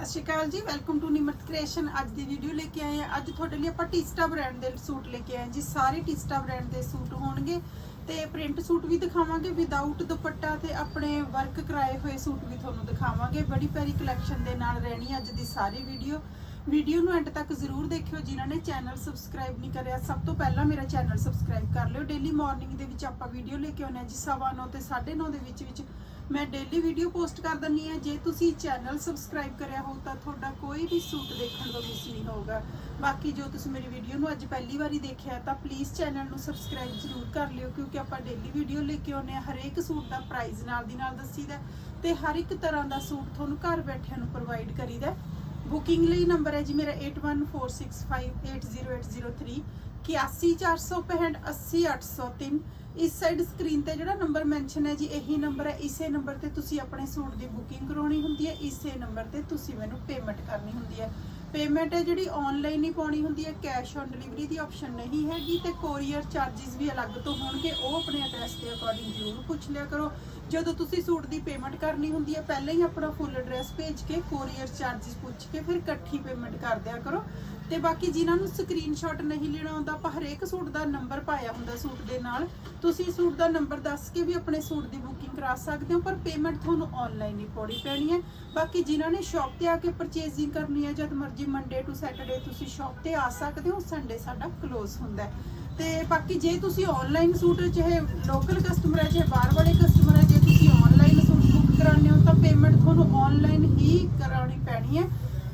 ਸਤਿ ਸ਼੍ਰੀ ਅਕਾਲ ਜੀ welcome to Nimrat creation ਅੱਜ ਦੀ ਵੀਡੀਓ ਲੈ ਕੇ ਆਏ ਹਾਂ। ਅੱਜ ਤੁਹਾਡੇ ਲਈ ਆਪਾਂ ਟਿਸਟਾ ਬ੍ਰਾਂਡ ਦੇ ਸੂਟ ਲੈ ਕੇ ਆਏ ਹਾਂ। ਜੀ, ਸਾਰੇ ਟਿਸਟਾ ਬ੍ਰਾਂਡ ਦੇ ਸੂਟ ਹੋਣਗੇ ਤੇ ਪ੍ਰਿੰਟ ਸੂਟ ਵੀ ਦਿਖਾਵਾਂਗੇ ਵਿਦਆਊਟ ਦੁਪੱਟਾ ਤੇ ਆਪਣੇ ਵਰਕ ਕਰਾਏ ਹੋਏ ਸੂਟ ਵੀ ਤੁਹਾਨੂੰ ਦਿਖਾਵਾਂਗੇ। ਬੜੀ ਪਿਆਰੀ ਕਲੈਕਸ਼ਨ ਦੇ ਨਾਲ ਰਹਿਣੀ ਅੱਜ ਦੀ ਸਾਰੀ ਵੀਡੀਓ ਵੀਡੀਓ ਨੂੰ ਐਂਡ ਤੱਕ ਜ਼ਰੂਰ ਦੇਖਿਓ। ਜਿਨ੍ਹਾਂ ਨੇ ਚੈਨਲ ਸਬਸਕ੍ਰਾਈਬ ਨਹੀਂ ਕਰਿਆ, ਸਭ ਤੋਂ ਪਹਿਲਾਂ ਮੇਰਾ ਚੈਨਲ ਸਬਸਕ੍ਰਾਈਬ ਕਰ ਲਿਓ। ਡੇਲੀ ਮਾਰਨਿੰਗ ਦੇ ਵਿੱਚ ਆਪਾਂ ਵੀਡੀਓ ਲੈ ਕੇ ਆਉਂਦੇ ਹਾਂ ਜੀ, ਸਵਾ ਨੌ ਤੇ 9:30 ਦੇ ਵਿੱਚ ਵਿੱਚ ਮੈਂ ਡੇਲੀ ਵੀਡੀਓ ਪੋਸਟ ਕਰ ਦਿੰਨੀ ਆ ਜੇ ਤੁਸੀਂ ਚੈਨਲ ਸਬਸਕ੍ਰਾਈਬ ਕਰਿਆ ਹੋ ਤਾਂ ਤੁਹਾਡਾ ਕੋਈ ਵੀ ਸੂਟ ਦੇਖਣ ਤੋਂ ਮਿਸ ਨਹੀਂ ਹੋਊਗਾ। ਬਾਕੀ ਜੋ ਤੁਸੀਂ ਮੇਰੀ ਵੀਡੀਓ ਨੂੰ ਅੱਜ ਪਹਿਲੀ ਵਾਰੀ ਦੇਖਿਆ ਤਾਂ ਪਲੀਜ਼ ਚੈਨਲ ਨੂੰ ਸਬਸਕ੍ਰਾਈਬ ਜ਼ਰੂਰ ਕਰ ਲਿਓ ਕਿਉਂਕਿ ਆਪਾਂ ਡੇਲੀ ਵੀਡੀਓ ਲੈ ਕੇ ਆਉਂਦੇ ਆ ਹਰੇਕ ਸੂਟ ਦਾ ਪ੍ਰਾਈਸ ਨਾਲ ਦੀ ਨਾਲ ਦੱਸੀਦਾ ਤੇ ਹਰ ਇੱਕ ਤਰ੍ਹਾਂ ਦਾ ਸੂਟ ਤੁਹਾਨੂੰ ਘਰ ਬੈਠਿਆਂ ਨੂੰ ਪ੍ਰੋਵਾਈਡ ਕਰੀਦਾ ਬੁਕਿੰਗ ਲਈ ਨੰਬਰ ਹੈ ਜੀ ਮੇਰਾ 8146580803 81465 80803 ਇਸ ਸਾਈਡ ਸਕਰੀਨ ਤੇ ਜਿਹੜਾ ਨੰਬਰ ਮੈਂਸ਼ਨ ਹੈ ਜੀ, ਇਹੀ ਨੰਬਰ ਹੈ। ਇਸੇ ਨੰਬਰ ਤੇ ਤੁਸੀਂ ਆਪਣੇ ਸੂਟ ਦੀ ਬੁਕਿੰਗ ਕਰਾਉਣੀ ਹੁੰਦੀ ਹੈ। ਇਸੇ ਨੰਬਰ ਤੇ ਤੁਸੀਂ ਮੈਨੂੰ ਪੇਮੈਂਟ ਕਰਨੀ ਹੁੰਦੀ ਹੈ। ਪੇਮੈਂਟ ਹੈ ਜਿਹੜੀ ਆਨਲਾਈਨ ਹੀ ਪਾਉਣੀ ਹੁੰਦੀ ਹੈ। ਕੈਸ਼ ਔਨ ਡਿਲੀਵਰੀ ਦੀ ਆਪਸ਼ਨ ਨਹੀਂ ਹੈਗੀ ਤੇ ਕੋਰੀਅਰ ਚਾਰजेस ਵੀ ਅਲੱਗ ਤੋਂ ਹੋਣਗੇ। ਉਹ ਆਪਣੇ ਐਡਰੈਸ ਦੇ ਅਕੋਰਡਿੰਗ ਜ਼ਰੂਰ ਪੁੱਛ ਲਿਆ ਕਰੋ। ਜਦੋਂ ਤੁਸੀਂ ਸੂਟ ਦੀ ਪੇਮੈਂਟ ਕਰਨੀ ਹੁੰਦੀ ਹੈ, ਪਹਿਲਾਂ ਹੀ ਆਪਣਾ ਫੁੱਲ ਐਡਰੈਸ ਭੇਜ ਕੇ ਕੋਰੀਅਰ ਚਾਰजेस ਪੁੱਛ ਕੇ ਫਿਰ ਇਕੱਠੀ ਪੇਮੈਂਟ ਕਰ ਦਿਆ ਕਰੋ। ਤੇ ਬਾਕੀ ਜਿਨ੍ਹਾਂ ਨੂੰ ਸਕਰੀਨਸ਼ਾਟ ਨਹੀਂ ਲੈਣਾ ਹੁੰਦਾ ਆਪਾਂ ਹਰੇਕ ਸੂਟ ਦਾ ਨੰਬਰ ਪਾਇਆ ਹੁੰਦਾ ਸੂਟ ਦੇ ਨਾਲ। ਤੁਸੀਂ ਸੂਟ ਦਾ ਨੰਬਰ ਦੱਸ ਕੇ ਵੀ ਆਪਣੇ ਸੂਟ ਦੀ ਬੁਕਿੰਗ ਕਰਾ ਸਕਦੇ ਹੋ, ਪਰ ਪੇਮੈਂਟ ਤੁਹਾਨੂੰ ਆਨਲਾਈਨ ਹੀ ਪਾਉਣੀ ਪੈਣੀ ਹੈ। ਬਾਕੀ ਜਿਨ੍ਹਾਂ ਨੇ ਸ਼ਾਪ ਤੇ ਆ ਕੇ ਪਰਚੇਜ਼ਿੰਗ ਕਰਨੀ ਹੈ, ਜਦ ਮਰਜ਼ੀ ਮੰਡੇ ਟੂ ਸੈਟਰਡੇ ਤੁਸੀਂ ਸ਼ਾਪ ਤੇ ਆ ਸਕਦੇ ਹੋ ਸੰਡੇ ਸਾਡਾ ਕਲੋਜ਼ ਹੁੰਦਾ ਹੈ। ਤੇ ਬਾਕੀ ਜੇ ਤੁਸੀਂ ਆਨਲਾਈਨ ਸੂਟ, ਚਾਹੇ ਲੋਕਲ ਕਸਟਮਰ ਹੈ, ਚਾਹੇ ਬਾਹਰ ਵਾਲੇ ਕਸਟਮਰ ਹੈ, ਜੇ ਤੁਸੀਂ ਆਨਲਾਈਨ ਸੂਟ ਬੁੱਕ ਕਰਾਉਂਦੇ ਹੋ, ਤਾਂ ਪੇਮੈਂਟ ਤੁਹਾਨੂੰ ਆਨਲਾਈਨ ਹੀ ਕਰਾਉਣੀ ਪੈਣੀ ਹੈ।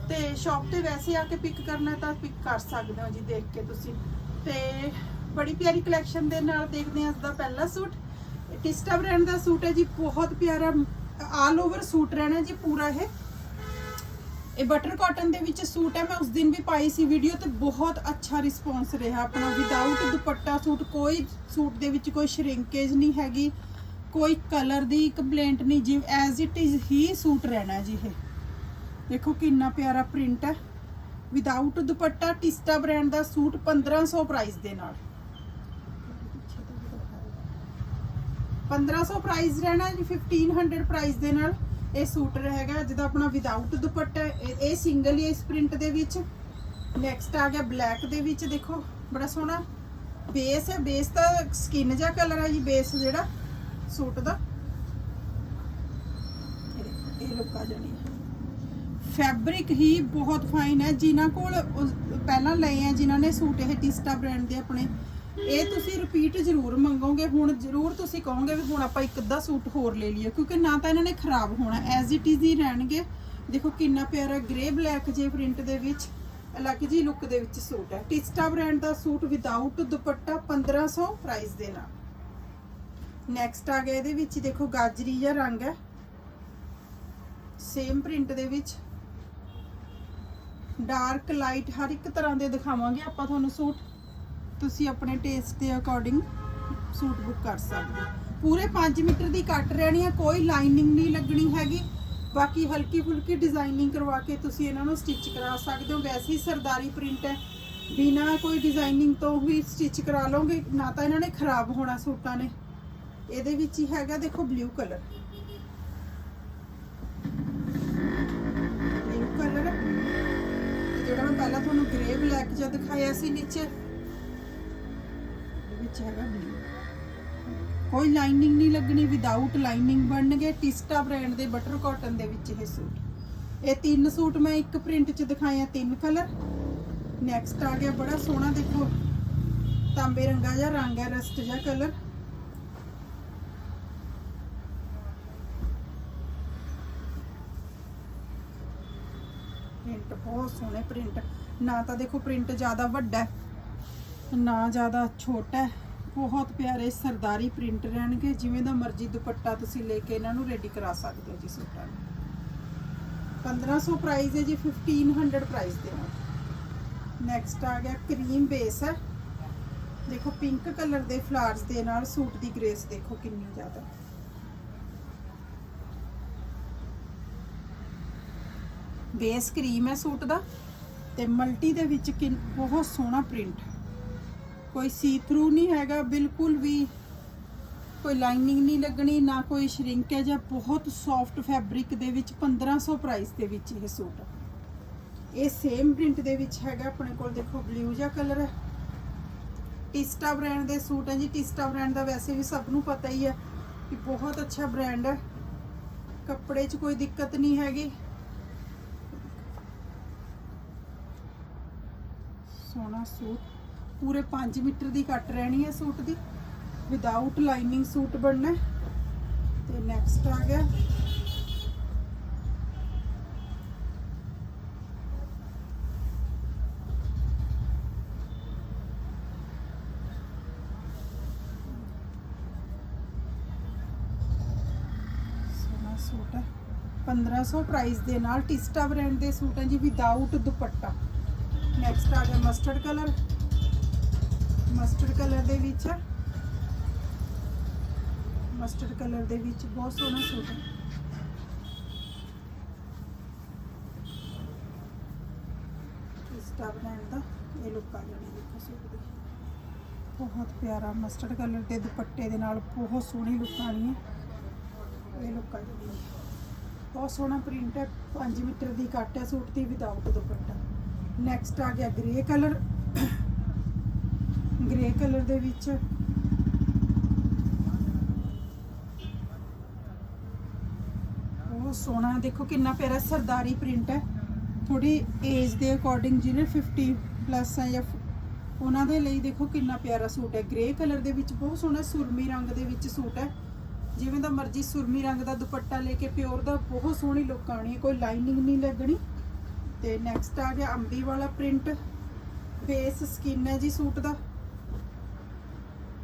ਤੇ ਸ਼ਾਪ ਤੇ ਵੈਸੇ ਆ ਕੇ ਪਿਕ ਕਰਨਾ ਤਾਂ ਪਿਕ ਕਰ ਸਕਦੇ ਹੋ ਜੀ ਦੇਖ ਕੇ ਤੁਸੀਂ। ਤੇ ਬੜੀ ਪਿਆਰੀ ਕਲੈਕਸ਼ਨ ਦੇ ਨਾਲ ਦੇਖਦੇ ਹਾਂ ਅੱਜ ਦਾ ਪਹਿਲਾ ਸੂਟ। ਟਿਸਟਾ ਬ੍ਰਾਂਡ ਦਾ ਸੂਟ ਹੈ ਜੀ, ਬਹੁਤ ਪਿਆਰਾ ਆਲ ਓਵਰ ਸੂਟ ਰਹਿਣਾ ਜੀ ਪੂਰਾ ਇਹ। ਇਹ ਬਟਰ ਕਾਟਨ ਦੇ ਵਿੱਚ ਸੂਟ ਹੈ, ਮੈਂ ਉਸ ਦਿਨ ਵੀ ਪਾਈ ਸੀ ਵੀਡੀਓ ਤੇ ਬਹੁਤ ਅੱਛਾ ਰਿਸਪੌਂਸ ਰਿਹਾ ਆਪਣਾ। ਵਿਦਆਊਟ ਦੁਪੱਟਾ ਸੂਟ, ਕੋਈ ਸੂਟ ਦੇ ਵਿੱਚ ਕੋਈ ਸ਼ਰਿੰਕੇਜ ਨਹੀਂ ਹੈਗੀ, ਕੋਈ ਕਲਰ ਦੀ ਕੰਪਲੇਂਟ ਨਹੀਂ ਜੀ ਐਜ਼ ਇਟ ਇਜ਼ ਹੀ ਸੂਟ ਰਹਿਣਾ ਜੀ ਇਹ। ਦੇਖੋ ਕਿੰਨਾ ਪਿਆਰਾ ਪ੍ਰਿੰਟ ਹੈ। ਵਿਦਆਊਟ ਦੁਪੱਟਾ ਟਿਸਟਾ ਬ੍ਰਾਂਡ ਦਾ ਸੂਟ 1500 ਪ੍ਰਾਈਸ ਦੇ ਨਾਲ। 1500 ਪ੍ਰਾਈਸ ਰਹਿਣਾ ਜੀ 1500 ਪ੍ਰਾਈਸ ਦੇ ਨਾਲ ਇਹ ਸੂਟ ਰਹੇਗਾ। ਜਿਹਦਾ ਆਪਣਾ ਵਿਦਆਊਟ ਦੁਪੱਟਾ ਇਹ- ਸਿੰਗਲ ਹੀ ਇਸ ਪ੍ਰਿੰਟ ਦੇ ਵਿੱਚ। ਨੈਕਸਟ ਆ ਗਿਆ ਬਲੈਕ ਦੇ ਵਿੱਚ, ਦੇਖੋ, ਬੜਾ ਸੋਹਣਾ ਬੇਸ ਹੈ। ਬੇਸ ਤਾਂ ਸਕਿਨ ਜਿਹਾ ਕਲਰ ਹੈ ਜੀ ਬੇਸ ਜਿਹੜਾ ਸੂਟ ਦਾ। ਇਹ ਲੁੱਕ ਆ ਜਾਣੀ ਫੈਬਰਿਕ ਹੀ ਬਹੁਤ ਫਾਈਨ ਹੈ। ਜਿਨ੍ਹਾਂ ਕੋਲ ਪਹਿਲਾਂ ਲਏ ਆ, ਜਿਨ੍ਹਾਂ ਨੇ ਸੂਟ ਇਹ ਟਿਸਟਾ ਬ੍ਰਾਂਡ ਦੇ ਆਪਣੇ ਇਹ ਤੁਸੀਂ ਰਿਪੀਟ ਜ਼ਰੂਰ ਮੰਗੋਗੇ, ਹੁਣ ਜ਼ਰੂਰ ਤੁਸੀਂ ਕਹੋਗੇ ਵੀ ਹੁਣ ਆਪਾਂ ਇੱਕ ਅੱਧਾ ਸੂਟ ਹੋਰ ਲੈ ਲਈਏ, ਕਿਉਂਕਿ ਨਾ ਤਾਂ ਇਹਨਾਂ ਨੇ ਖਰਾਬ ਹੋਣਾ ਐਜ਼ ਇਟ ਇਜ਼ ਹੀ ਰਹਿਣਗੇ। ਦੇਖੋ ਕਿੰਨਾ ਪਿਆਰਾ ਗ੍ਰੇ ਬਲੈਕ ਜੇ ਪ੍ਰਿੰਟ ਦੇ ਵਿੱਚ, ਅਲੱਗ ਜੀ ਲੁੱਕ ਦੇ ਵਿੱਚ ਸੂਟ ਹੈ। ਟਿਸਟਾ ਬ੍ਰਾਂਡ ਦਾ ਸੂਟ ਵਿਦਆਊਟ ਦੁਪੱਟਾ 1500 ਪ੍ਰਾਈਸ ਦੇ ਨਾਲ। ਨੈਕਸਟ ਆ ਗਿਆ ਇਹਦੇ ਵਿੱਚ, ਦੇਖੋ ਗਾਜਰੀ ਜਿਹਾ ਰੰਗ ਹੈ। ਸੇਮ ਪ੍ਰਿੰਟ ਦੇ ਵਿੱਚ। ਡਾਰਕ ਲਾਈਟ ਹਰ ਇੱਕ ਤਰ੍ਹਾਂ ਦੇ ਦਿਖਾਵਾਂਗੇ ਆਪਾਂ ਤੁਹਾਨੂੰ ਸੂਟ। ਤੁਸੀਂ ਆਪਣੇ ਟੇਸਟ ਦੇ ਅਕੋਰਡਿੰਗ ਸੂਟ ਬੁੱਕ ਕਰ ਸਕਦੇ ਹੋ। ਪੂਰੇ 5 ਮੀਟਰ ਦੀ ਕੱਟ ਰਹਿਣੀ ਹੈ ਕੋਈ ਲਾਈਨਿੰਗ ਨਹੀਂ ਲੱਗਣੀ ਹੈਗੀ। ਬਾਕੀ ਹਲਕੀ ਫੁਲਕੀ ਡਿਜ਼ਾਈਨਿੰਗ ਕਰਵਾ ਕੇ ਤੁਸੀਂ ਇਹਨਾਂ ਨੂੰ ਸਟਿਚ ਕਰਾ ਸਕਦੇ ਹੋ। ਵੈਸੇ ਹੀ ਸਰਦਾਰੀ ਪ੍ਰਿੰਟ ਹੈ। ਬਿਨਾ ਕੋਈ ਡਿਜ਼ਾਈਨਿੰਗ ਤੋਂ ਵੀ ਸਟਿਚ ਕਰਾ ਲਓਗੇ, ਨਾ ਤਾਂ ਇਹਨਾਂ ਨੇ ਖਰਾਬ ਹੋਣਾ ਸੂਟਾਂ ਨੇ। ਇਹਦੇ ਵਿੱਚ ਹੀ ਹੈਗਾ, ਦੇਖੋ ਬਲੂ ਕਲਰ ਬਲੂ ਕਲਰ ਜਿਹੜਾ ਮੈਂ ਪਹਿਲਾਂ ਤੁਹਾਨੂੰ ਗ੍ਰੇ ਬਲੈਕ ਜਿਹਾ ਦਿਖਾਇਆ ਸੀ ਨੀਚੇ ਵਿੱਚ ਹੈਗਾ ਬਲੂ ਕੋਈ ਲਾਈਨਿੰਗ ਨਹੀਂ ਲੱਗਣੀ ਵਿਦਆਊਟ ਲਾਈਨਿੰਗ ਬਣਨਗੇ ਟਿਸਟਾ ਬ੍ਰਾਂਡ ਦੇ ਬਟਰ ਕਾਟਨ ਦੇ ਵਿੱਚ ਇਹ ਸੂਟ। ਇਹ ਤਿੰਨ ਸੂਟ ਮੈਂ ਇੱਕ ਪ੍ਰਿੰਟ 'ਚ ਦਿਖਾਏ ਆ ਤਿੰਨ ਕਲਰ ਨੈਕਸਟ ਆ ਗਿਆ ਬੜਾ ਸੋਹਣਾ ਦੇਖੋ। ਤਾਂਬੇ ਰੰਗਾ ਜਿਹਾ ਰੰਗ ਹੈ ਰਸਟ ਜਿਹਾ ਕਲਰ ਪ੍ਰਿੰਟ ਬਹੁਤ ਸੋਹਣੇ ਪ੍ਰਿੰਟ ਨਾ ਤਾਂ ਦੇਖੋ ਪ੍ਰਿੰਟ ਜ਼ਿਆਦਾ ਵੱਡਾ ਹੈ, ਨਾ ਜ਼ਿਆਦਾ ਛੋਟਾ ਬਹੁਤ ਪਿਆਰੇ ਸਰਦਾਰੀ ਪ੍ਰਿੰਟ ਰਹਿਣਗੇ। ਜਿਵੇਂ ਦਾ ਮਰਜ਼ੀ ਦੁਪੱਟਾ ਤੁਸੀਂ ਲੈ ਕੇ ਇਹਨਾਂ ਨੂੰ ਰੈਡੀ ਕਰਾ ਸਕਦੇ ਹੋ ਜੀ ਸੂਟਾਂ ਨੂੰ। 1500 ਪ੍ਰਾਈਸ ਹੈ ਜੀ 1500 ਪ੍ਰਾਈਸ ਦੇ ਨਾਲ। ਨੈਕਸਟ ਆ ਗਿਆ ਕਰੀਮ ਬੇਸ ਹੈ। ਦੇਖੋ ਪਿੰਕ ਕਲਰ ਦੇ ਫਲਾਰਸ ਦੇ ਨਾਲ ਸੂਟ ਦੀ ਗ੍ਰੇਸ ਦੇਖੋ ਕਿੰਨੀ ਜ਼ਿਆਦਾ। ਬੇਸ ਕਰੀਮ ਹੈ ਸੂਟ ਦਾ। ਤੇ ਮਲਟੀ ਦੇ ਵਿੱਚ ਕਿੰਨ- ਬਹੁਤ ਸੋਹਣਾ ਪ੍ਰਿੰਟ ਕੋਈ ਸੀ ਥਰੂ ਨਹੀਂ ਹੈਗਾ, ਬਿਲਕੁਲ ਵੀ ਕੋਈ ਲਾਈਨਿੰਗ ਨਹੀਂ ਲੱਗਣੀ, ਨਾ ਕੋਈ ਸ਼ਰਿੰਕੇਜ ਹੈ ਬਹੁਤ ਸੌਫਟ ਫੈਬਰਿਕ ਦੇ ਵਿੱਚ 1500 ਪ੍ਰਾਈਸ ਦੇ ਵਿੱਚ ਇਹ ਸੂਟ। ਇਹ ਸੇਮ ਪ੍ਰਿੰਟ ਦੇ ਵਿੱਚ ਹੈਗਾ, ਆਪਣੇ ਕੋਲ ਦੇਖੋ ਬਲੂ ਜਿਹਾ ਕਲਰ ਹੈ। ਟਿਸਟਾ ਬ੍ਰਾਂਡ ਦੇ ਸੂਟ ਹੈ ਜੀ ਟਿਸਟਾ ਬ੍ਰਾਂਡ ਦਾ ਵੈਸੇ ਵੀ ਸਭ ਨੂੰ ਪਤਾ ਹੀ ਹੈ ਕਿ ਬਹੁਤ ਅੱਛਾ ਬ੍ਰਾਂਡ ਹੈ। ਕੱਪੜੇ 'ਚ ਕੋਈ ਦਿੱਕਤ ਨਹੀਂ ਹੈਗੀ। ਸੋਹਣਾ ਸੂਟ। ਪੂਰੇ 5 ਮੀਟਰ ਦੀ ਕੱਟ ਰਹਿਣੀ ਹੈ ਸੂਟ ਦੀ। ਵਿਦਆਊਟ ਲਾਈਨਿੰਗ ਸੂਟ ਬਣਨਾ ਹੈ। ਤੇ ਨੈਕਸਟ ਆ ਗਿਆ। ਸੋਹਣਾ ਸੂਟ ਹੈ। 1500 ਪ੍ਰਾਈਸ ਦੇ ਨਾਲ ਟਿਸਟਾ ਬ੍ਰਾਂਡ ਦੇ ਸੂਟ ਹੈ ਜੀ ਵਿਦਆਊਟ ਦੁਪੱਟਾ। ਨੈਕਸਟ ਆ ਗਿਆ ਮਸਟਰਡ ਕਲਰ ਮਸਟਰਡ ਕਲਰ ਦੇ ਵਿੱਚ। ਮਸਟਰਡ ਕਲਰ ਦੇ ਵਿੱਚ ਬਹੁਤ ਸੋਹਣਾ ਸੂਟ ਹੈ। ਟਿਸਟਾ ਬ੍ਰਾਂਡ ਦਾ ਇਹ ਲੁੱਕ ਆ ਜਾਣੀ ਦੇਖੋ ਸੂਟ ਦੀ। ਬਹੁਤ ਪਿਆਰਾ ਮਸਟਰਡ ਕਲਰ ਦੇ ਦੁਪੱਟੇ ਦੇ ਨਾਲ ਬਹੁਤ ਸੋਹਣੀ ਲੁੱਕ ਆਣੀ ਹੈ। ਇਹ ਲੁੱਕ ਆ ਜਾਣੀ ਬਹੁਤ ਸੋਹਣਾ ਪ੍ਰਿੰਟ ਹੈ। 5 ਮੀਟਰ ਦੀ ਕੱਟ ਹੈ ਸੂਟ ਦੀ ਵਿਦਆਊਟ ਦੁਪੱਟਾ। ਨੈਕਸਟ ਆ ਗਿਆ ਗ੍ਰੇ ਕਲਰ ਗ੍ਰੇ ਕਲਰ ਦੇ ਵਿੱਚ। ਬਹੁਤ ਸੋਹਣਾ ਦੇਖੋ ਕਿੰਨਾ ਪਿਆਰਾ ਸਰਦਾਰੀ ਪ੍ਰਿੰਟ ਹੈ। ਥੋੜੀ ਏਜ ਦੇ ਅਕੋਰਡਿੰਗ ਜਿਹਨੇ 50 ਪਲੱਸ ਹੈ ਜਾਂ ਫ- ਉਹਨਾਂ ਦੇ ਲਈ ਦੇਖੋ ਕਿੰਨਾ ਪਿਆਰਾ ਸੂਟ ਹੈ। ਗ੍ਰੇ ਕਲਰ ਦੇ ਵਿੱਚ ਬਹੁਤ ਸੋਹਣਾ ਸੁਰਮੀ ਰੰਗ ਦੇ ਵਿੱਚ ਸੂਟ ਹੈ। ਜਿਵੇਂ ਦਾ ਮਰਜ਼ੀ ਸੁਰਮੀ ਰੰਗ ਦਾ ਦੁਪੱਟਾ ਲੈ ਕੇ ਪਿਓਰ ਦਾ ਬਹੁਤ ਸੋਹਣੀ ਲੁੱਕ ਆਣੀ ਹੈ। ਕੋਈ ਲਾਈਨਿੰਗ ਨਹੀਂ ਲੱਗਣੀ। ਤੇ ਨੈਕਸਟ ਆ ਗਿਆ ਅੰਬੀ ਵਾਲਾ ਪ੍ਰਿੰਟ ਬੇਸ ਸਕਿਨ ਹੈ ਜੀ ਸੂਟ ਦਾ।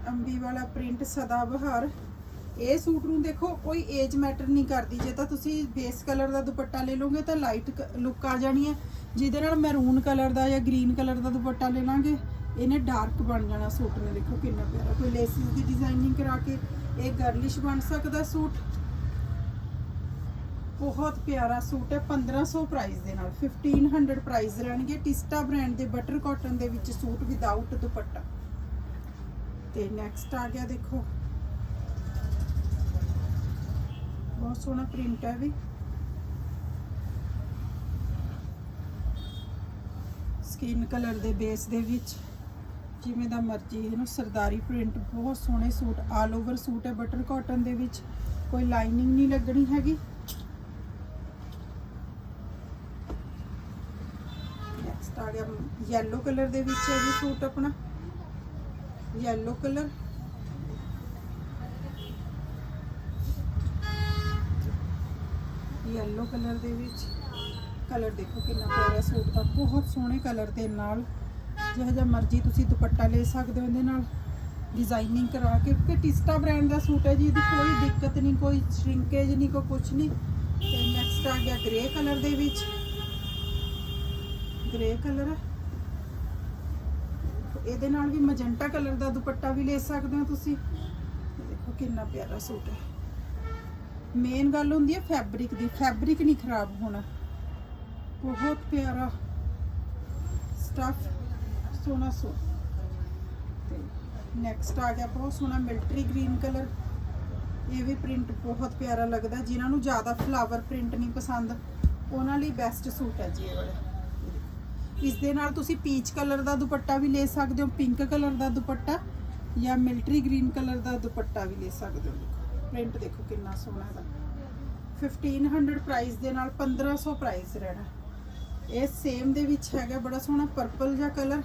ਅੰਬੀ ਵਾਲਾ ਪ੍ਰਿੰਟ ਸਦਾ ਬਹਾਰ। ਇਹ ਸੂਟ ਨੂੰ ਦੇਖੋ, ਕੋਈ ਏਜ ਮੈਟਰ ਨਹੀਂ ਕਰਦੀ। ਜੇ ਤਾਂ ਤੁਸੀਂ ਬੇਸ ਕਲਰ ਦਾ ਦੁਪੱਟਾ ਲੈ ਲਓਗੇ, ਤਾਂ ਲਾਈਟ ਲੁੱਕ ਆ ਜਾਣੀ ਹੈ। ਜਿਹਦੇ ਨਾਲ ਮੈਰੂਨ ਕਲਰ ਦਾ ਜਾਂ ਗ੍ਰੀਨ ਕਲਰ ਦਾ ਦੁਪੱਟਾ ਲੈ ਲਾਂਗੇ, ਇਹਨੇ ਡਾਰਕ ਬਣ ਜਾਣਾ ਸੂਟ ਨੇ। ਦੇਖੋ ਕਿੰਨਾ ਪਿਆਰਾ। ਕੋਈ ਲੇਸਿਸ ਦੀ ਡਿਜ਼ਾਈਨਿੰਗ ਕਰਾ ਕੇ ਇਹ ਗਰਲਿਸ਼ ਬਣ ਸਕਦਾ ਸੂਟ। ਬਹੁਤ ਪਿਆਰਾ ਸੂਟ ਹੈ। 1500 ਪ੍ਰਾਈਸ ਦੇ ਨਾਲ। 1500 ਪ੍ਰਾਈਸ ਰਹਿਣਗੇ। ਟਿਸਟਾ ਬ੍ਰਾਂਡ ਦੇ ਬਟਰ ਕਾਟਨ ਦੇ ਵਿੱਚ ਸੂਟ ਵਿਦਆਊਟ ਦੁਪੱਟਾ। ਤੇ ਨੈਕਸਟ ਆ ਗਿਆ ਦੇਖੋ। ਬਹੁਤ ਸੋਹਣਾ ਪ੍ਰਿੰਟ ਹੈ ਵੀ। ਸਕਿਨ ਕਲਰ ਦੇ ਬੇਸ ਦੇ ਵਿੱਚ, ਜਿਵੇਂ ਦਾ ਮਰਜ਼ੀ ਇਹਨੂੰ ਸਰਦਾਰੀ ਪ੍ਰਿੰਟ ਬਹੁਤ ਸੋਹਣੇ ਸੂਟ ਆਲ ਓਵਰ ਸੂਟ ਹੈ ਬਟਰ ਕਾਟਨ ਦੇ ਵਿੱਚ, ਕੋਈ ਲਾਈਨਿੰਗ ਨਹੀਂ ਲੱਗਣੀ ਹੈਗੀ। ਨੈਕਸਟ ਆ ਗਿਆ ਯੈਲੋ ਕਲਰ ਦੇ ਵਿੱਚ ਹੈ ਜੀ ਸੂਟ ਆਪਣਾ। ਯੈਲੋ ਕਲਰ ਯੈਲੋ ਕਲਰ ਦੇ ਵਿੱਚ ਕਲਰ ਦੇਖੋ ਕਿੰਨਾ ਪਿਆਰਾ ਸੂਟ ਦਾ ਬਹੁਤ ਸੋਹਣੇ ਕਲਰ ਦੇ ਨਾਲ। ਜਿਹੋ ਜਿਹਾ ਮਰਜ਼ੀ ਤੁਸੀਂ ਦੁਪੱਟਾ ਲੈ ਸਕਦੇ ਹੋ ਇਹਦੇ ਨਾਲ। ਡਿਜ਼ਾਈਨਿੰਗ ਕਰਾ ਕੇ ਕਿ ਟਿਸਟਾ ਬ੍ਰਾਂਡ ਦਾ ਸੂਟ ਹੈ ਜੀ, ਇਹਦੀ ਕੋਈ ਦਿੱਕਤ ਨਹੀਂ, ਕੋਈ ਸ਼ਰਿੰਕੇਜ ਨਹੀਂ, ਕੋਈ ਕੁਝ ਨਹੀਂ। ਤੇ ਨੈਕਸਟ ਆ ਗਿਆ ਗ੍ਰੇ ਕਲਰ ਦੇ ਵਿੱਚ। ਗ੍ਰੇ ਕਲਰ ਇਹਦੇ ਨਾਲ ਵੀ ਮਜੰਟਾ ਕਲਰ ਦਾ ਦੁਪੱਟਾ ਵੀ ਲੈ ਸਕਦੇ ਹੋ ਤੁਸੀਂ। ਦੇਖੋ ਕਿੰਨਾ ਪਿਆਰਾ ਸੂਟ ਹੈ। ਮੇਨ ਗੱਲ ਹੁੰਦੀ ਹੈ ਫੈਬਰਿਕ ਦੀ। ਫੈਬਰਿਕ ਨਹੀਂ ਖਰਾਬ ਹੋਣਾ। ਬਹੁਤ ਪਿਆਰਾ ਸਟਫ ਸੋਹਣਾ ਸੂਟ। ਤੇ ਨੈਕਸਟ ਆ ਗਿਆ ਬਹੁਤ ਸੋਹਣਾ ਮਿਲਟਰੀ ਗ੍ਰੀਨ ਕਲਰ ਇਹ ਵੀ ਪ੍ਰਿੰਟ ਬਹੁਤ ਪਿਆਰਾ ਲੱਗਦਾ। ਜਿਨ੍ਹਾਂ ਨੂੰ ਜ਼ਿਆਦਾ ਫਲਾਵਰ ਪ੍ਰਿੰਟ ਨਹੀਂ ਪਸੰਦ, ਉਹਨਾਂ ਲਈ ਬੈਸਟ ਸੂਟ ਹੈ ਜੀ ਇਹ ਵਾਲਾ। ਇਸ ਦੇ ਨਾਲ ਤੁਸੀਂ ਪੀਚ ਕਲਰ ਦਾ ਦੁਪੱਟਾ ਵੀ ਲੈ ਸਕਦੇ ਹੋ ਪਿੰਕ ਕਲਰ ਦਾ ਦੁਪੱਟਾ ਜਾਂ ਮਿਲਟਰੀ ਗ੍ਰੀਨ ਕਲਰ ਦਾ ਦੁਪੱਟਾ ਵੀ ਲੈ ਸਕਦੇ ਹੋ। ਪ੍ਰਿੰਟ ਦੇਖੋ ਕਿੰਨਾ ਸੋਹਣਾ ਹੈ 1500 ਪ੍ਰਾਈਸ ਦੇ ਨਾਲ 1500 ਪ੍ਰਾਈਸ ਰਹਿਣਾ। ਇਹ ਸੇਮ ਦੇ ਵਿੱਚ ਹੈਗਾ ਬੜਾ ਸੋਹਣਾ ਪਰਪਲ ਜਿਹਾ colour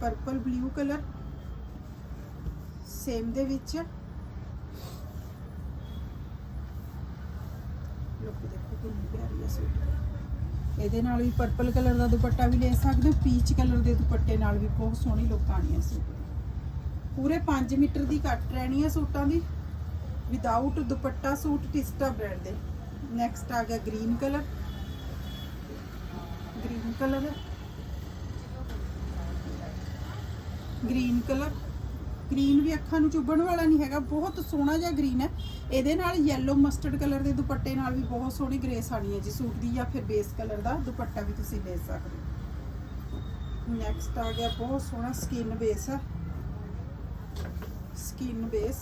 purple blue colour same ਦੇ ਵਿੱਚ। ਲੁੱਕ ਦੇਖੋ ਕਿੰਨੀ ਪਿਆਰੀ ਹੈ ਸੂਟ ਇਹਦੇ ਨਾਲ ਵੀ ਪਰਪਲ ਕਲਰ ਦਾ ਦੁਪੱਟਾ ਵੀ ਲੈ ਸਕਦੇ ਹੋ ਪੀਚ ਕਲਰ ਦੇ ਦੁਪੱਟੇ ਨਾਲ ਵੀ ਬਹੁਤ ਸੋਹਣੀ ਲੁੱਕ ਆਣੀ ਹੈ ਸੂਟ। ਪੂਰੇ 5 ਮੀਟਰ ਦੀ ਕੱਟ ਰਹਿਣੀ ਹੈ ਸੂਟਾਂ ਦੀ। Without dupatta suit Tista brand ਦੇ। ਨੈਕਸਟ ਆ ਗਿਆ green colour green colour green colour green ਵੀ ਅੱਖਾਂ ਨੂੰ ਚੁੱਭਣ ਵਾਲਾ ਨਹੀਂ ਹੈਗਾ, ਬਹੁਤ ਸੋਹਣਾ ਜਿਹਾ ਗ੍ਰੀਨ ਹੈ। ਇਹਦੇ ਨਾਲ ਯੈਲੋ ਮਸਟਰਡ ਕਲਰ ਦੇ ਦੁਪੱਟੇ ਨਾਲ ਵੀ ਬਹੁਤ ਸੋਹਣੀ ਗ੍ਰੇਸ ਆਣੀ ਹੈ ਜੀ ਸੂਟ ਦੀ, ਜਾਂ ਫਿਰ ਬੇਸ ਕਲਰ ਦਾ ਦੁਪੱਟਾ ਵੀ ਤੁਸੀਂ ਲੈ ਸਕਦੇ ਹੋ। ਨੈਕਸਟ ਆ ਗਿਆ ਬਹੁਤ ਸੋਹਣਾ ਸਕਿਨ ਬੇਸ ਹੈ। Skin base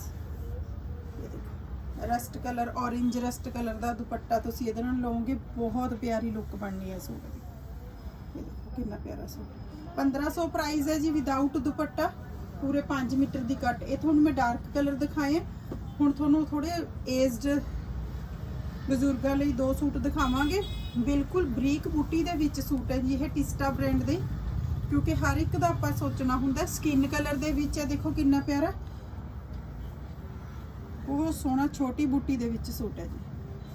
rust colour orange rust colour ਦਾ ਦੁਪੱਟਾ ਤੁਸੀਂ ਇਹਦੇ ਨਾਲ ਲਓਗੇ, ਬਹੁਤ ਪਿਆਰੀ ਲੁੱਕ ਬਣਨੀ ਹੈ ਸੂਟ ਦੀ। ਇਹ ਦੇਖੋ, ਕਿੰਨਾ ਪਿਆਰਾ ਸੂਟ। 1500 ਪ੍ਰਾਈਸ ਹੈ ਜੀ ਵਿਦਆਊਟ ਦੁਪੱਟਾ। ਪੂਰੇ 5 ਮੀਟਰ ਦੀ ਕੱਟ। ਇਹ ਤੁਹਾਨੂੰ ਮੈਂ ਡਾਰਕ ਕਲਰ ਦਿਖਾਏ। ਹੁਣ ਤੁਹਾਨੂੰ ਥੋੜੇ ਏਜਡ ਬਜ਼ੁਰਗਾਂ ਲਈ ਦੋ ਸੂਟ ਦਿਖਾਵਾਂਗੇ। ਬਿਲਕੁਲ ਬਰੀਕ ਬੂਟੀ ਦੇ ਵਿੱਚ ਸੂਟ ਹੈ ਜੀ, ਇਹ ਟਿਸਟਾ ਬ੍ਰਾਂਡ ਦੇ। ਕਿਉਂਕਿ ਹਰ ਇੱਕ ਦਾ ਆਪਾਂ ਸੋਚਣਾ ਹੁੰਦਾ, ਸਕਿਨ ਕਲਰ ਦੇ ਵਿੱਚ ਹੈ, ਦੇਖੋ ਕਿੰਨਾ ਪਿਆਰਾ। ਬਹੁਤ ਸੋਹਣਾ ਛੋਟੀ ਬੂਟੀ ਦੇ ਵਿੱਚ ਸੂਟ ਹੈ ਜੀ।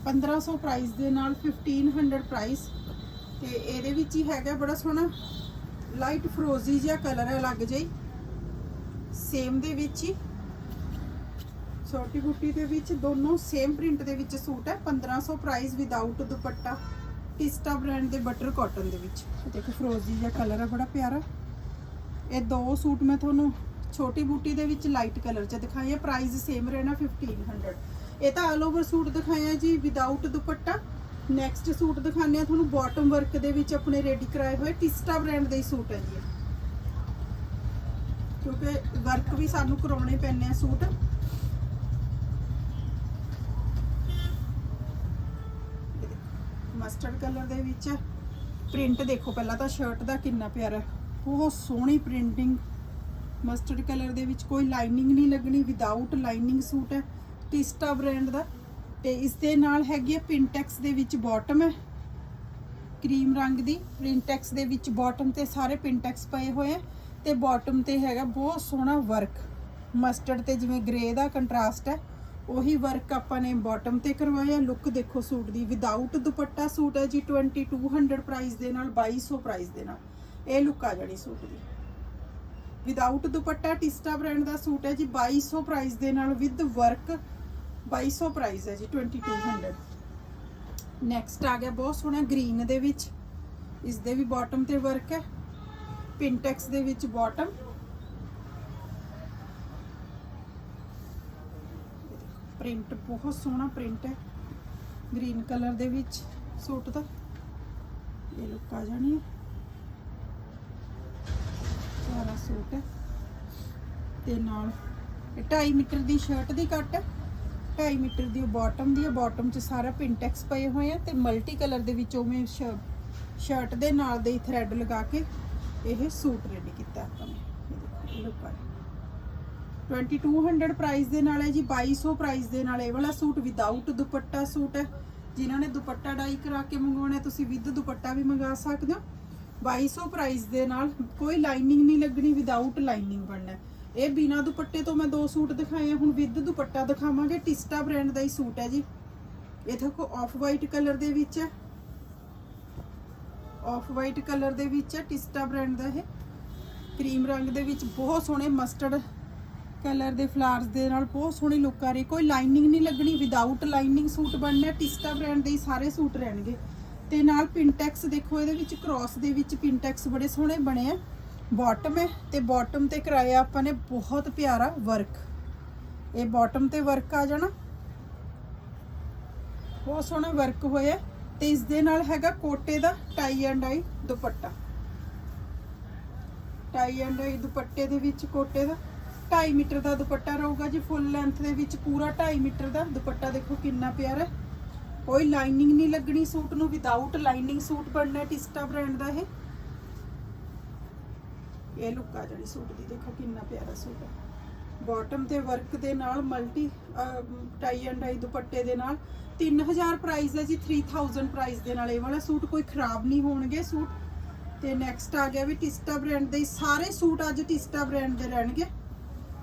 1500 ਪ੍ਰਾਈਸ ਦੇ ਨਾਲ 1500 ਪ੍ਰਾਈਸ ਤੇ ਇਹਦੇ ਵਿੱਚ ਹੀ ਹੈਗਾ ਬੜਾ ਸੋਹਣਾ ਲਾਈਟ ਫਰੋਜ਼ੀ ਜਿਹਾ ਕਲਰ ਹੈ ਲੱਗ ਜਾਈ ਸੇਮ ਦੇ ਵਿੱਚ ਹੀ। ਛੋਟੀ ਬੂਟੀ ਦੇ ਵਿੱਚ ਦੋਨੋਂ ਸੇਮ ਪ੍ਰਿੰਟ ਦੇ ਵਿੱਚ ਸੂਟ ਹੈ। 1500 price without dupatta. Tista brand ਦੇ ਬਟਰ ਕਾਟਨ ਦੇ ਵਿੱਚ। ਦੇਖੋ ਫਰੋਜ਼ੀ ਜਿਹਾ ਕਲਰ ਹੈ, ਬੜਾ ਪਿਆਰਾ। ਇਹ ਦੋ ਸੂਟ ਮੈਂ ਤੁਹਾਨੂੰ ਛੋਟੀ ਬੂਟੀ ਦੇ ਵਿੱਚ ਲਾਈਟ ਕਲਰ 'ਚ ਦਿਖਾਏ ਆ ਪ੍ਰਾਈਸ ਸੇਮ ਰਹਿਣਾ 1500 ਇਹ ਤਾਂ ਆਲ ਓਵਰ ਸੂਟ ਦਿਖਾਇਆ ਜੀ ਵਿਦਆਊਟ ਦੁਪੱਟਾ। ਨੈਕਸਟ ਸੂਟ ਦਿਖਾਣੇ ਆ ਤੁਹਾਨੂੰ ਬਾਟਮ ਵਰਕ ਦੇ ਵਿੱਚ ਆਪਣੇ ਰੈਡੀ ਕਰਾਏ ਹੋਏ। ਟਿਸਟਾ ਬ੍ਰਾਂਡ ਦੇ ਹੀ ਸੂਟ ਹੈ ਜੀ ਕਿਉਂਕਿ ਵਰਕ ਵੀ ਸਾਨੂੰ ਕਰਾਉਣੇ ਪੈਣੇ ਆ ਸੂਟ। ਮਸਟਰਡ ਕਲਰ ਦੇ ਵਿੱਚ ਪ੍ਰਿੰਟ ਦੇਖੋ, ਪਹਿਲਾਂ ਤਾਂ ਸ਼ਰਟ ਦਾ ਕਿੰਨਾ ਪਿਆਰਾ ਬਹੁਤ ਸੋਹਣੀ ਪ੍ਰਿੰਟਿੰਗ ਮਸਟਰਡ ਕਲਰ ਦੇ ਵਿੱਚ ਕੋਈ ਲਾਈਨਿੰਗ ਨਹੀਂ ਲੱਗਣੀ ਵਿਦਆਊਟ ਲਾਈਨਿੰਗ ਸੂਟ ਹੈ ਟਿਸਟਾ ਬ੍ਰਾਂਡ ਦਾ। ਤੇ ਇਸ ਦੇ ਨਾਲ ਹੈਗੀ ਹੈ ਪਿੰਟੈਕਸ ਦੇ ਵਿੱਚ ਬਾਟਮ ਹੈ। ਕਰੀਮ ਰੰਗ ਦੀ ਪ੍ਰਿੰਟੈਕਸ ਦੇ ਵਿੱਚ ਬਾਟਮ ਤੇ ਸਾਰੇ ਪਿੰਟੈਕਸ ਪਏ ਹੋਏ ਆ ਤੇ ਬਾਟਮ ਤੇ ਹੈਗਾ ਬਹੁਤ ਸੋਹਣਾ ਵਰਕ ਮਸਟਰਡ ਤੇ ਜਿਵੇਂ ਗ੍ਰੇ ਦਾ ਕੰਟਰਾਸਟ ਹੈ, ਉਹੀ ਵਰਕ ਆਪਾਂ ਨੇ ਬਾਟਮ ਤੇ ਕਰਵਾਇਆ। ਲੁੱਕ ਦੇਖੋ ਸੂਟ ਦੀ ਵਿਦਆਊਟ ਦੁਪੱਟਾ ਸੂਟ ਹੈ ਜੀ 2200 ਪ੍ਰਾਈਸ ਦੇ ਨਾਲ 2200 ਪ੍ਰਾਈਸ ਦੇ ਨਾਲ। ਇਹ ਲੁੱਕ ਆ ਜਾਣੀ ਸੂਟ ਦੀ। ਵਿਦਆਊਟ ਦੁਪੱਟਾ ਟਿਸਟਾ ਬ੍ਰਾਂਡ ਦਾ ਸੂਟ ਹੈ ਜੀ 2200 ਪ੍ਰਾਈਸ ਦੇ ਨਾਲ ਵਿਦ ਵਰਕ 2200 ਪ੍ਰਾਈਸ ਹੈ ਜੀ 2200 ਨੈਕਸਟ ਆ ਗਿਆ ਬਹੁਤ ਸੋਹਣਾ ਗ੍ਰੀਨ ਦੇ ਵਿੱਚ। ਇਸ ਦੇ ਵੀ ਬਾਟਮ ਤੇ ਵਰਕ ਹੈ। ਪਿੰਟੈਕਸ ਦੇ ਵਿੱਚ ਬਾਟਮ ਪ੍ਰਿੰਟ ਬਹੁਤ ਸੋਹਣਾ ਪ੍ਰਿੰਟ ਹੈ। ਗ੍ਰੀਨ ਕਲਰ ਦੇ ਵਿੱਚ ਸੂਟ ਦਾ। ਇਹ ਲੁੱਕ ਆ ਜਾਣੀ ਹੈ। ਸਾਰਾ ਸੂਟ ਹੈ। ਤੇ ਨਾਲ ਇਹ 2.5 ਮੀਟਰ ਦੀ ਸ਼ਰਟ ਦੀ ਕੱਟ ਹੈ। 2.5 ਮੀਟਰ ਦੀ ਬਾਟਮ ਦੀ ਹੈ। ਬਾਟਮ 'ਚ ਸਾਰਾ ਪਿੰਟੈਕਸ ਪਏ ਹੋਏ ਆ ਤੇ ਮਲਟੀ ਕਲਰ ਦੇ ਵਿੱਚ ਉਵੇਂ ਸ਼ਰਟ ਦੇ ਨਾਲ ਦੇ ਥਰੈਡ ਲਗਾ ਕੇ ਇਹ ਸੂਟ ਰੈਡੀ ਕੀਤਾ ਆਪਾਂ ਨੇ। ਇਹ ਦੇਖੋ 2200 ਪ੍ਰਾਈਸ ਦੇ ਨਾਲ ਹੈ ਜੀ 2200 ਪ੍ਰਾਈਸ ਦੇ ਨਾਲ ਇਹ ਵਾਲਾ ਸੂਟ ਵਿਦਆਊਟ ਦੁਪੱਟਾ ਸੂਟ ਹੈ। ਜਿਨ੍ਹਾਂ ਨੇ ਦੁਪੱਟਾ ਡਾਈ ਕਰਾ ਕੇ ਮੰਗਵਾਉਣਾ ਤੁਸੀਂ ਵਿਦ ਦੁਪੱਟਾ ਵੀ ਮੰਗਾ ਸਕਦੇ ਹੋ। 2200 ਪ੍ਰਾਈਸ ਦੇ ਨਾਲ ਕੋਈ ਲਾਈਨਿੰਗ ਨਹੀਂ ਲੱਗਣੀ ਵਿਦਆਊਟ ਲਾਈਨਿੰਗ ਬਣਨਾ ਇਹ ਬਿਨਾ ਦੁਪੱਟੇ ਤੋਂ ਮੈਂ ਦੋ ਸੂਟ ਦਿਖਾਏ ਹੁਣ ਵਿਦ ਦੁਪੱਟਾ ਦਿਖਾਵਾਂਗੇ, ਟਿਸਟਾ ਬ੍ਰਾਂਡ ਦਾ ਹੀ ਸੂਟ ਹੈ ਜੀ। ਇਹ ਦੇਖੋ ਆਫ ਵਾਈਟ ਕਲਰ ਦੇ ਵਿੱਚ ਹੈ। ਆਫ ਵਾਈਟ ਕਲਰ ਦੇ ਵਿੱਚ ਹੈ, ਟਿਸਟਾ ਬ੍ਰਾਂਡ ਦਾ ਇਹ। ਕਰੀਮ ਰੰਗ ਦੇ ਵਿੱਚ ਬਹੁਤ ਸੋਹਣੇ ਮਸਟਰਡ ਕਲਰ ਦੇ ਫਲਾਰਸ ਦੇ ਨਾਲ ਬਹੁਤ ਸੋਹਣੀ ਲੁੱਕ ਆ ਰਹੀ। ਕੋਈ ਲਾਈਨਿੰਗ ਨਹੀਂ ਲੱਗਣੀ ਵਿਦਆਊਟ ਲਾਈਨਿੰਗ ਸੂਟ ਬਣਨਾ, ਟਿਸਟਾ ਬ੍ਰਾਂਡ ਦੇ ਹੀ ਸਾਰੇ ਸੂਟ ਰਹਿਣਗੇ। ਤੇ ਨਾਲ ਪਿੰਟੈਕਸ ਦੇਖੋ ਇਹਦੇ ਵਿੱਚ ਕ੍ਰਾਸ ਦੇ ਵਿੱਚ ਪਿੰਟੈਕਸ ਬੜੇ ਸੋਹਣੇ ਬਣੇ ਆ। ਬਾਟਮ ਹੈ ਤੇ ਬਾਟਮ ਤੇ ਕਰਾਇਆ ਆਪਾਂ ਨੇ ਬਹੁਤ ਪਿਆਰਾ ਵਰਕ ਇਹ ਬਾਟਮ ਤੇ ਵਰਕ ਆ ਜਾਣਾ। ਬਹੁਤ ਸੋਹਣਾ ਵਰਕ ਹੋਇਆ। ਤੇ ਇਸ ਦੇ ਨਾਲ ਹੈਗਾ ਕੋਟੇ ਦਾ tie and I dupatta. Tie and I ਦੁਪੱਟੇ ਦੇ ਵਿੱਚ ਕੋਟੇ ਦਾ। 2.5 ਮੀਟਰ ਦਾ ਦੁਪੱਟਾ ਰਹੂਗਾ ਜੀ, ਫੁੱਲ ਲੈਂਥ ਦੇ ਵਿੱਚ ਪੂਰਾ 2.5 ਮੀਟਰ ਦਾ। ਦੁਪੱਟਾ ਦੇਖੋ ਕਿੰਨਾ ਪਿਆਰਾ ਹੈ। ਕੋਈ ਲਾਈਨਿੰਗ ਨਹੀਂ ਲੱਗਣੀ ਸੂਟ ਨੂੰ ਵਿਦਆਊਟ ਲਾਈਨਿੰਗ ਸੂਟ ਬਣਨਾ ਟਿਸਟਾ ਬ੍ਰਾਂਡ ਦਾ ਇਹ। ਇਹ ਲੁੱਕ ਆ ਜਿਹੜੀ ਸੂਟ ਦੀ, ਦੇਖੋ ਕਿੰਨਾ ਪਿਆਰਾ ਸੂਟ ਹੈ। ਬਾਟਮ ਤੇ ਵਰਕ ਦੇ ਨਾਲ ਮਲਟੀ ਟਾਈ ਐਂਡ ਆਈ ਦੁਪੱਟੇ ਦੇ ਨਾਲ। 3000 ਪ੍ਰਾਈਸ ਹੈ ਜੀ 3000 ਪ੍ਰਾਈਸ ਦੇ ਨਾਲ। ਇਹ ਵਾਲਾ ਸੂਟ ਕੋਈ ਖਰਾਬ ਨਹੀਂ ਹੋਣਗੇ ਸੂਟ। ਤੇ ਨੈਕਸਟ ਆ ਗਿਆ ਵੀ ਟਿਸਟਾ ਬ੍ਰਾਂਡ ਦੇ, ਸਾਰੇ ਸੂਟ ਅੱਜ ਟਿਸਟਾ ਬ੍ਰਾਂਡ ਦੇ ਰਹਿਣਗੇ।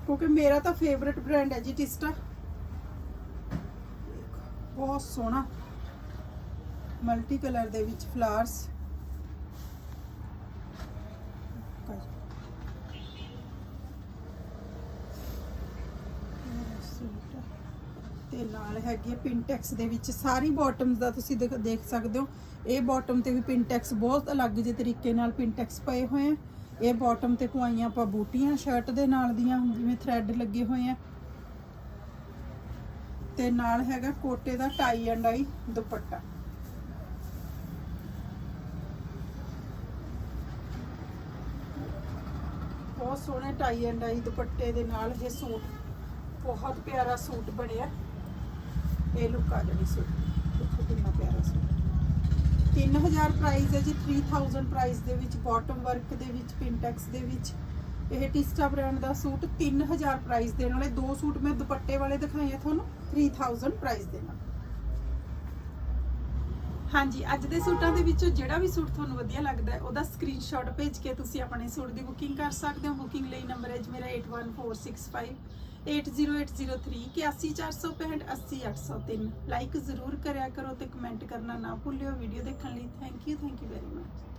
ਕਿਉਂਕਿ ਮੇਰਾ ਤਾਂ ਫੇਵਰਿਟ ਬ੍ਰਾਂਡ ਹੈ ਜੀ ਟਿਸਟਾ ਬਹੁਤ ਸੋਹਣਾ। ਮਲਟੀ ਕਲਰ ਦੇ ਵਿੱਚ ਫਲਾਵਰਸ ਤੇ ਨਾਲ ਹੈਗੀ ਹੈ ਪਿੰਟੈਕਸ ਦੇ ਵਿੱਚ। ਸਾਰੀ ਬਾਟਮਸ ਦਾ ਤੁਸੀਂ ਦੇਖ ਦੇਖ ਸਕਦੇ ਹੋ। ਇਹ ਬਾਟਮ ਤੇ ਵੀ ਪਿੰਟੈਕਸ ਬਹੁਤ ਅਲੱਗ ਜਿਹੇ ਤਰੀਕੇ ਨਾਲ ਪਿੰਟੈਕਸ ਪਏ ਹੋਏ ਆ। ਇਹ ਬਾਟਮ ਤੇ ਪਵਾਈਆਂ ਆਪਾਂ ਬੂਟੀਆਂ ਸ਼ਰਟ ਦੇ ਨਾਲ ਦੀਆਂ, ਜਿਵੇਂ ਥ੍ਰੈਡ ਲੱਗੇ ਹੋਏ ਆ। ਤੇ ਨਾਲ ਹੈਗਾ ਕੋਟੇ ਦਾ ਟਾਈ ਐਂਡ ਆਈ ਦੁਪੱਟਾ। ਬਹੁਤ ਸੋਹਣੇ ਟਾਈ ਐਂਡ ਆਈ ਦੁਪੱਟੇ ਦੇ ਨਾਲ ਇਹ ਸੂਟ, ਬਹੁਤ ਪਿਆਰਾ ਸੂਟ ਬਣਿਆ। ਇਹ ਲੁੱਕ ਜਿਹੜੀ ਸੂਟ ਦੇਖੋ ਕਿੰਨਾ ਪਿਆਰਾ ਸੂਟ 3000 ਪ੍ਰਾਈਸ ਹੈ ਜੀ 3000 ਪ੍ਰਾਈਸ ਦੇ ਵਿੱਚ ਬਾਟਮ ਵਰਕ ਦੇ ਵਿੱਚ ਪਿੰਟੈਕਸ ਦੇ ਵਿੱਚ। ਇਹ ਟਿਸਟਾ ਬ੍ਰਾਂਡ ਦਾ ਸੂਟ 3000 ਪ੍ਰਾਈਸ ਦੇ ਨਾਲੇ ਦੋ ਸੂਟ ਮੈਂ ਦੁਪੱਟੇ ਵਾਲੇ ਦਿਖਾਏ ਆ ਤੁਹਾਨੂੰ 3000 ਪ੍ਰਾਈਸ ਦੇ ਨਾਲ ਹਾਂਜੀ, ਅੱਜ ਦੇ ਸੂਟਾਂ ਦੇ ਵਿੱਚੋਂ ਜਿਹੜਾ ਵੀ ਸੂਟ ਤੁਹਾਨੂੰ ਵਧੀਆ ਲੱਗਦਾ ਹੈ, ਉਹਦਾ ਸਕਰੀਨਸ਼ਾਟ ਭੇਜ ਕੇ ਤੁਸੀਂ ਆਪਣੇ ਸੂਟ ਦੀ ਬੁਕਿੰਗ ਕਰ ਸਕਦੇ ਹੋ। ਬੁਕਿੰਗ ਲਈ ਨੰਬਰ ਹੈ ਜੀ ਮੇਰਾ 8146580803 80465 80803 ਲਾਈਕ ਜ਼ਰੂਰ ਕਰਿਆ ਕਰੋ ਤੇ ਕਮੈਂਟ ਕਰਨਾ ਨਾ ਭੁੱਲਿਓ। ਵੀਡੀਓ ਦੇਖਣ ਲਈ thank you thank you very much